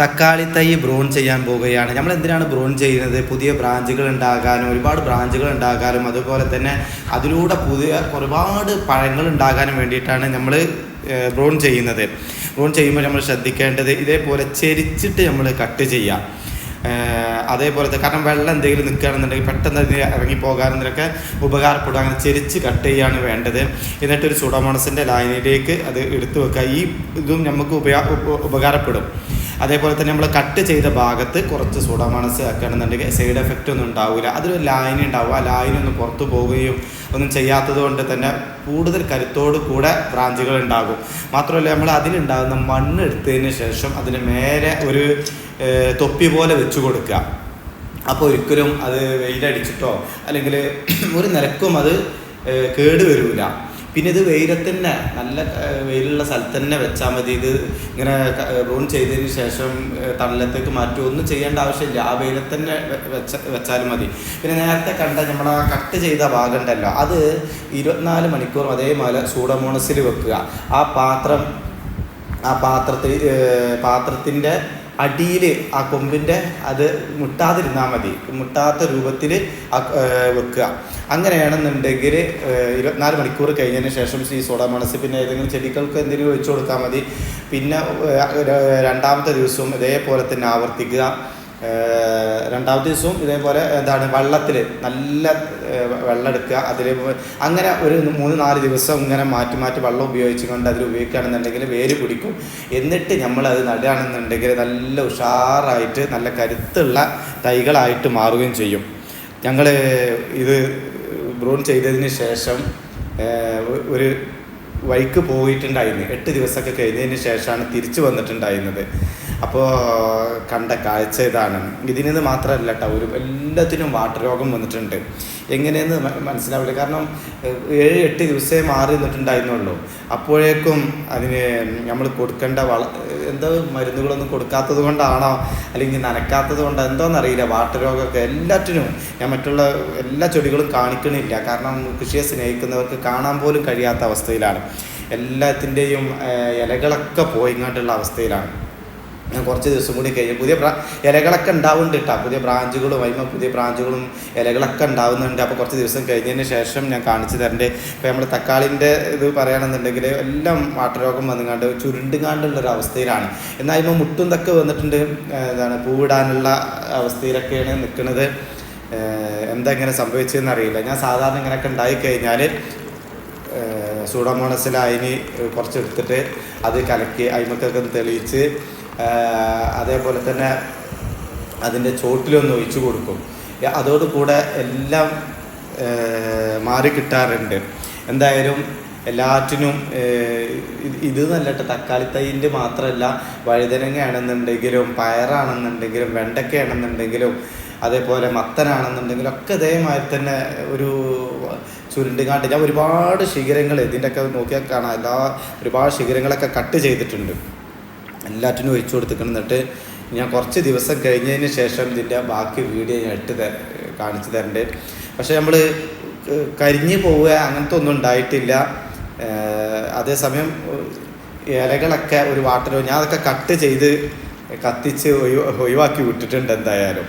തക്കാളി തൈ ബ്രോൺ ചെയ്യാൻ പോവുകയാണ്. നമ്മൾ എന്തിനാണ് ബ്രോൺ ചെയ്യുന്നത്? പുതിയ ബ്രാഞ്ചുകൾ ഉണ്ടാകാനും ഒരുപാട് ബ്രാഞ്ചുകൾ ഉണ്ടാകാനും അതുപോലെ തന്നെ അതിലൂടെ പുതിയ ഒരുപാട് പഴങ്ങൾ ഉണ്ടാകാനും വേണ്ടിയിട്ടാണ് നമ്മൾ ബ്രോൺ ചെയ്യുന്നത്. ബ്രോൺ ചെയ്യുമ്പോൾ നമ്മൾ ശ്രദ്ധിക്കേണ്ടത് ഇതേപോലെ ചെരിച്ചിട്ട് നമ്മൾ കട്ട് ചെയ്യാം. അതേപോലെ അതേപോലത്തെ കാരണം വെള്ളം എന്തെങ്കിലും നിൽക്കുകയാണെന്നുണ്ടെങ്കിൽ പെട്ടെന്ന് അതിന് ഇറങ്ങിപ്പോകാനെന്നൊക്കെ ഉപകാരപ്പെടും. അങ്ങനെ ചെരിച്ച് കട്ട് ചെയ്യുകയാണ് വേണ്ടത്. എന്നിട്ടൊരു സുഡമോണസിന്റെ ലൈനിലേക്ക് അത് എടുത്തു വെക്കുക. ഈ ഇതും നമുക്ക് ഉപകാരപ്പെടും. അതേപോലെ തന്നെ നമ്മൾ കട്ട് ചെയ്ത ഭാഗത്ത് കുറച്ച് സുഡമണസ് ആക്കുകയാണെന്നുണ്ടെങ്കിൽ സൈഡ് എഫക്റ്റ് ഒന്നും ഉണ്ടാവില്ല അതൊരു ലൈൻ ഉണ്ടാവും. ആ ഒന്ന് പുറത്തു പോവുകയും ഒന്നും ചെയ്യാത്തത് കൊണ്ട് തന്നെ കൂടുതൽ കരുത്തോട് കൂടെ ബ്രാഞ്ചുകൾ ഉണ്ടാകും. മാത്രമല്ല നമ്മൾ അതിലുണ്ടാകുന്ന മണ്ണ് എടുത്തതിന് ശേഷം അതിന് മേലെ ഒരു തൊപ്പി പോലെ വെച്ച് കൊടുക്കുക. അപ്പോൾ ഒരിക്കലും അത് വെയിലടിച്ചിട്ടോ അല്ലെങ്കിൽ ഒരു നിലക്കും അത് കേടുവരില്ല കേട് വരില്ല പിന്നെ ഇത് വെയിലത്ത് തന്നെ നല്ല വെയിലുള്ള സ്ഥലത്ത് തന്നെ വെച്ചാൽ മതി. ഇത് ഇങ്ങനെ റൂൺ ചെയ്തതിന് ശേഷം തണലത്തേക്ക് മാറ്റുക ഒന്നും ചെയ്യേണ്ട ആവശ്യമില്ല. ആ വെയിലത്ത് തന്നെ വെ- വെച്ച വെച്ചാലും മതി. പിന്നെ നേരത്തെ കണ്ട നമ്മൾ ആ കട്ട് ചെയ്ത ഭാഗം ഉണ്ടല്ലോ അത് ഇരുപത്തിനാല് മണിക്കൂർ അതേപോലെ സൂഡമോണസിൽ വെക്കുക. ആ പാത്രം ആ പാത്രത്തിൽ പാത്രത്തിന്റെ അടിയിൽ ആ കൊമ്പിന്റെ അത് മുട്ടാതിരുന്നാൽ മതി. മുട്ടാത്ത രൂപത്തിൽ വെക്കുക. അങ്ങനെയാണെന്നുണ്ടെങ്കിൽ ഇരുപത്തിനാല് മണിക്കൂർ കഴിഞ്ഞതിന് ശേഷം ഈ സോഡാമണസ് പിന്നെ ഏതെങ്കിലും ചെടികൾക്ക് എന്തെങ്കിലും ഒഴിച്ചു കൊടുത്താൽ മതി. പിന്നെ രണ്ടാമത്തെ ദിവസവും ഇതേപോലെ തന്നെ ആവർത്തിക്കുക. രണ്ടാമത്തെ ദിവസവും ഇതേപോലെ എന്താണ് വെള്ളത്തിൽ നല്ല വെള്ളം എടുക്കുക അതിൽ അങ്ങനെ ഒരു മൂന്ന് നാല് ദിവസം ഇങ്ങനെ മാറ്റി മാറ്റി വെള്ളം ഉപയോഗിച്ചുകൊണ്ട് അതിൽ ഉപയോഗിക്കുകയാണെന്നുണ്ടെങ്കിൽ വേര് പിടിക്കും എന്നിട്ട് നമ്മൾ അത് നടുകയാണെന്നുണ്ടെങ്കിൽ നല്ല ഉഷാറായിട്ട് നല്ല കരുത്തുള്ള തൈകളായിട്ട് മാറുകയും ചെയ്യും. ഞങ്ങൾ ഇത് ബ്രൂൺ ചെയ്തതിന് ശേഷം ഒരു വഴിക്ക് പോയിട്ടുണ്ടായിരുന്നു. എട്ട് ദിവസമൊക്കെ കഴിഞ്ഞതിന് ശേഷമാണ് തിരിച്ചു വന്നിട്ടുണ്ടായിരുന്നത്. അപ്പോൾ കണ്ട കാഴ്ച ഇതാണ്. ഇതിൽ നിന്ന് മാത്രമല്ല കേട്ടോ ഒരു എല്ലാത്തിനും വാട്ടർ രോഗം വന്നിട്ടുണ്ട്. എങ്ങനെയെന്ന് മനസ്സിലാവില്ല. കാരണം ഏഴ് എട്ട് ദിവസമേ മാറി നിന്നിട്ടുണ്ടായിരുന്നുള്ളൂ. അപ്പോഴേക്കും അതിന് നമ്മൾ കൊടുക്കേണ്ട വള എന്തോ മരുന്നുകളൊന്നും കൊടുക്കാത്തത് കൊണ്ടാണോ അല്ലെങ്കിൽ നനക്കാത്തത് കൊണ്ടോ എന്തോന്നറിയില്ല വാട്ടർ രോഗമൊക്കെ എല്ലാറ്റിനും ഞാൻ മറ്റുള്ള എല്ലാ ചെടികളും കാണിക്കണില്ല. കാരണം കൃഷിയെ സ്നേഹിക്കുന്നവർക്ക് കാണാൻ പോലും കഴിയാത്ത അവസ്ഥയിലാണ്. എല്ലാത്തിന്റെയും ഇലകളൊക്കെ പോയിങ്ങാണ്ടുള്ള അവസ്ഥയിലാണ്. കുറച്ച് ദിവസം കൂടി കഴിഞ്ഞ് പുതിയ ഇലകളൊക്കെ ഉണ്ടാവുന്നുണ്ട് കേട്ടോ പുതിയ ബ്രാഞ്ചുകളും അതിമ പുതിയ ബ്രാഞ്ചുകളും ഇലകളൊക്കെ ഉണ്ടാവുന്നുണ്ട്. അപ്പോൾ കുറച്ച് ദിവസം കഴിഞ്ഞതിന് ശേഷം ഞാൻ കാണിച്ചു തരണ്ട്. ഇപ്പോൾ നമ്മൾ തക്കാളിന്റെ ഇത് പറയുകയാണെന്നുണ്ടെങ്കിൽ എല്ലാം വാട്ടരോഗം വന്നുകാണ്ട് ചുരുണ്ടുകാണ്ടുള്ളൊരു അവസ്ഥയിലാണ്. എന്നാൽ അതിമ മുട്ടും തൊക്കെ വന്നിട്ടുണ്ട്. എന്താണ് പൂവിടാനുള്ള അവസ്ഥയിലൊക്കെയാണ് നിൽക്കുന്നത്. എന്താ ഇങ്ങനെ സംഭവിച്ചതെന്ന് അറിയില്ല. ഞാൻ സാധാരണ ഇങ്ങനെയൊക്കെ ഉണ്ടായിക്കഴിഞ്ഞാൽ സൂഡോമോണസിൽ അതിന് കുറച്ച് എടുത്തിട്ട് അത് കലക്കി അതിമക്കൊക്കെ തെളിയിച്ച് അതേപോലെ തന്നെ അതിന്റെ ചോട്ടിലൊന്ന് ഒഴിച്ചു കൊടുക്കും. അതോടുകൂടെ എല്ലാം മാറി കിട്ടാറുണ്ട്. എന്തായാലും എല്ലാറ്റിനും ഇത് നല്ലട്ട് തക്കാളി തൈന്റെ മാത്രമല്ല വഴുതനങ്ങയാണെന്നുണ്ടെങ്കിലും പയറാണെന്നുണ്ടെങ്കിലും വെണ്ടക്കയാണെന്നുണ്ടെങ്കിലും അതേപോലെ മത്തനാണെന്നുണ്ടെങ്കിലും ഒക്കെ ഇതേമാതിരി തന്നെ ഒരു ചുരുണ്ടുകാണ്ട് ഞാൻ ഒരുപാട് ശിഖരങ്ങൾ ഇതിന്റെയൊക്കെ നോക്കിയാൽ കാണാം. എല്ലാ ഒരുപാട് ശിഖരങ്ങളൊക്കെ കട്ട് ചെയ്തിട്ടുണ്ട്. എല്ലാറ്റിനും ഒഴിച്ചു കൊടുത്തിക്കണം എന്നിട്ട് ഞാൻ കുറച്ച് ദിവസം കഴിഞ്ഞതിന് ശേഷം ഇതിന്റെ ബാക്കി വീഡിയോ ഞാൻ ഇട്ട് കാണിച്ചു തരണ്ട്. പക്ഷേ നമ്മൾ കരിഞ്ഞു പോവുക അങ്ങനത്തെ ഒന്നും ഉണ്ടായിട്ടില്ല. അതേസമയം ഇലകളൊക്കെ ഒരു വാട്ടർ ഞാൻ അതൊക്കെ കട്ട് ചെയ്ത് കത്തിച്ച് ഒഴിവ് ഒഴിവാക്കി വിട്ടിട്ടുണ്ട് എന്തായാലും.